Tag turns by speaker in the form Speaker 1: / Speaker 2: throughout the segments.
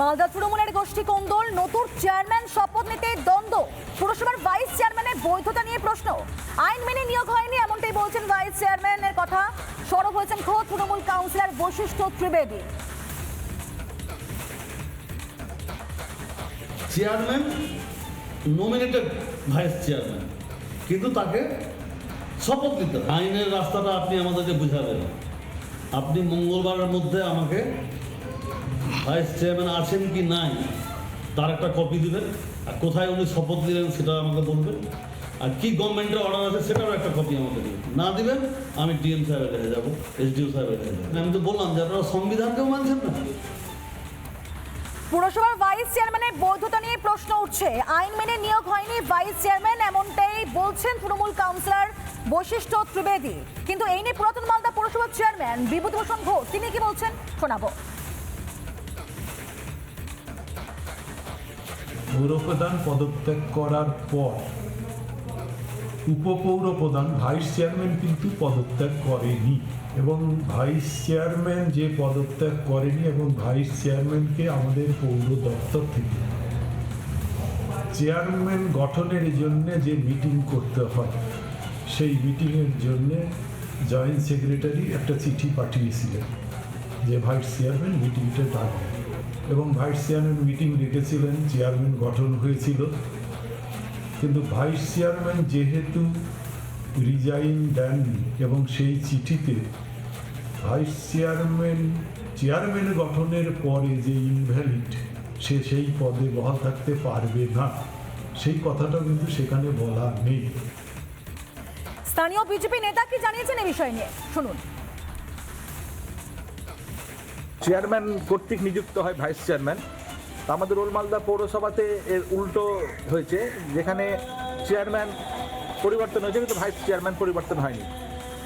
Speaker 1: মালদা তৃণমূলের গোষ্ঠী কোন্দল, নতুন চেয়ারম্যান শপথ নিতে দ্বন্দ্ব। পুরসভার ভাইস চেয়ারম্যানের বৈধতা নিয়ে প্রশ্ন। আইন মেনে নিয়োগ হয়নি, এমনটাই বলছেন ভাইস চেয়ারম্যানের কথা। সরব হয়েছেন খোদ Trinamool councillor Basishtha Trivedi.
Speaker 2: Chairman nominated vice chairman. কিন্তু তাকে শপথ নিতে আইনের রাস্তাটা আপনি আমাদেরকে বুঝাবেন। আপনি মঙ্গলবারের মধ্যে আমাকে ভাইস চেয়ারম্যান আছেন কি নাই, তার একটা কপি দিবেন। আর কোথায় উনি শপথ দিলেন সেটা আমাকে বলবেন। আর কি গভর্নমেন্টের অর্ডার আছে সেটারও একটা কপি আমাকে দিবেন। না দিবেন, আমি ডিএম সাহেবের কাছে যাব এসডিও সাহেবের কাছে যাব। আমি তো বললাম যে আপনারা সংবিধানকেও মানছেন না।
Speaker 1: পুরসভার ভাইস চেয়ারম্যানের বৈধতা নিয়ে প্রশ্ন উঠছে। আইন মেনে নিয়োগ হয়নি ভাইস চেয়ারম্যান এমনটাই বলছেন তৃণমূল কাউন্সিলর বৈশিষ্ট্য ত্রিবেদী। কিন্তু এই নিয়ে পুরাতন মালদা পুরসভার চেয়ারম্যান বিভূতিভূষণ ঘোষ, তিনি কি বলছেন? শোনাবো।
Speaker 3: পৌরপ্রধান পদত্যাগ করার পর উপপৌর প্রধান ভাইস চেয়ারম্যান কিন্তু পদত্যাগ করেনি এবং ভাইস চেয়ারম্যান যে পদত্যাগ করেনি এবং ভাইস চেয়ারম্যানকে আমাদের পৌর দপ্তর থেকে চেয়ারম্যান গঠনের জন্য যে মিটিং করতে হয়, সেই মিটিংয়ের জন্য জয়েন্ট সেক্রেটারি একটা চিঠি পাঠিয়েছিলেন যে ভাইস চেয়ারম্যান মিটিংটা ডাকবেন এবং ভাইস চেয়ারম্যান মিটিং ডেকেছিলেন, চেয়ারম্যান গঠন হয়েছিল। কিন্তু ভাইস চেয়ারম্যান যেহেতু রিজাইন দেননি এবং সেই চিঠিতে ভাইস চেয়ারম্যান চেয়ারম্যান গঠনের পরে যে ইনভ্যালিড, সে সেই পদে বহাল থাকতে পারবে না। সেই কথাটা কিন্তু সেখানে বলা নেই।
Speaker 1: স্থানীয় বিজেপি নেতা কি জানিয়েছেন এই বিষয় নিয়ে? শুনুন।
Speaker 4: চেয়ারম্যান কর্তৃক নিযুক্ত হয় ভাইস চেয়ারম্যান। আমাদের ওলমালদা পৌরসভাতে এর উল্টো হয়েছে যেখানে চেয়ারম্যান পরিবর্তন হয়েছে কিন্তু ভাইস চেয়ারম্যান পরিবর্তন হয়নি।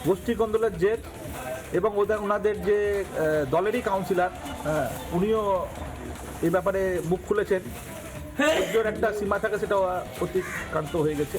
Speaker 4: গোষ্ঠী কন্দলের জের এবং ওদের ওনাদের যে দলেরই কাউন্সিলর উনিও এই ব্যাপারে মুখ খুলেছেন। সহ্যের একটা সীমা থাকে সেটা অতিক্রান্ত হয়ে গেছে।